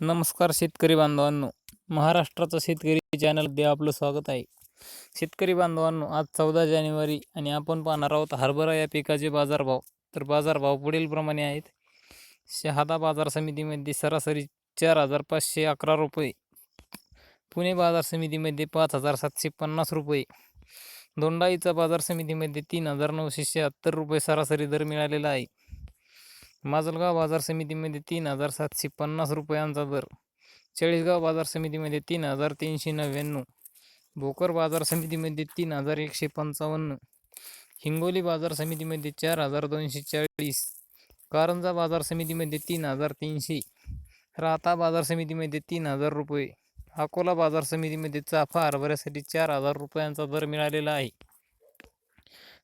नमस्कार शेतकरी बांधवांनो. महाराष्ट्राचं शेतकरी चॅनलमध्ये आपलं स्वागत आहे. शेतकरी बांधवांनो आज चौदा जानेवारी आणि आपण पाहणार आहोत हरभरा या पिकाचे बाजारभाव. तर बाजारभाव पुढीलप्रमाणे आहेत. शहादा बाजार समितीमध्ये सरासरी चार हजार पाचशे अकरा रुपये. पुणे बाजार समितीमध्ये पाच हजार सातशे पन्नास रुपये. दोंडाईचा बाजार समितीमध्ये तीन हजार नऊशे शहात्तर रुपये सरासरी दर मिळालेला आहे. माजलगाव बाजार समितीमध्ये तीन हजार सातशे पन्नास रुपयांचा दर चाळीसगाव बाजार समितीमध्ये तीन हजार तीनशे नव्याण्णव. भोकर बाजार समितीमध्ये तीन हजार एकशे पंचावन्न. हिंगोली बाजार समितीमध्ये चार हजार दोनशे चाळीस. कारंजा बाजार समितीमध्ये तीन हजार तीनशे. राहता बाजार समितीमध्ये तीन हजार रुपये. अकोला बाजार समितीमध्ये चाफा हरभऱ्यासाठी चार हजार रुपयांचा दर मिळालेला आहे.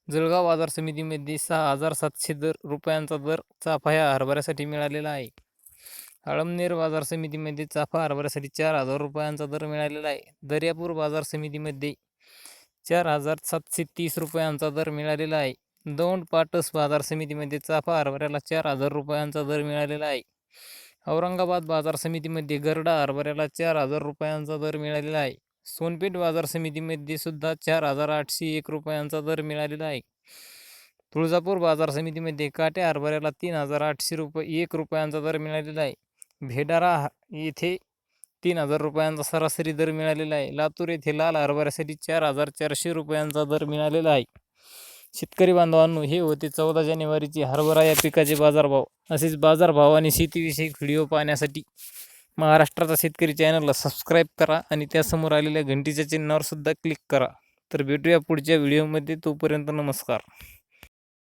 जळगाव बाजार समितीमध्ये सहा हजार सातशे दर रुपयांचा दर चाफा या हरभऱ्यासाठी मिळालेला आहे. आळमनेर बाजार समितीमध्ये चाफा हरभऱ्यासाठी चार हजार रुपयांचा दर मिळालेला आहे. दर्यापूर बाजार समितीमध्ये चार हजार सातशे तीस रुपयांचा दर मिळालेला आहे. दौंड पाटस बाजार समितीमध्ये चाफा हरभऱ्याला चार हजार रुपयांचा दर मिळालेला आहे. औरंगाबाद बाजार समितीमध्ये गरडा हरभऱ्याला चार हजार रुपयांचा दर मिळालेला आहे. सोनपेठ बाजार समितीमध्ये सुद्धा चार हजार आठशे एक रुपयांचा दर मिळालेला आहे. तुळजापूर बाजार समितीमध्ये काट्या हरभऱ्याला तीन हजार आठशे रुपये एक रुपयांचा दर मिळालेला आहे. भेडारा येथे तीन हजार रुपयांचा सरासरी दर मिळालेला आहे. लातूर येथे लाल हरभऱ्यासाठी चार हजार चारशे रुपयांचा दर मिळालेला आहे. शेतकरी बांधवांनो हे होते चौदा जानेवारीचे हरभरा या पिकाचे बाजारभाव. असेच बाजारभाव आणि शेतीविषयक व्हिडिओ पाहण्यासाठी महाराष्ट्राचा शेतकरी चॅनलला सबस्क्राईब करा आणि त्यासमोर आलेल्या घंटीच्या चिन्हावर सुद्धा क्लिक करा. तर भेटूया पुढच्या व्हिडिओमध्ये तोपर्यंत नमस्कार.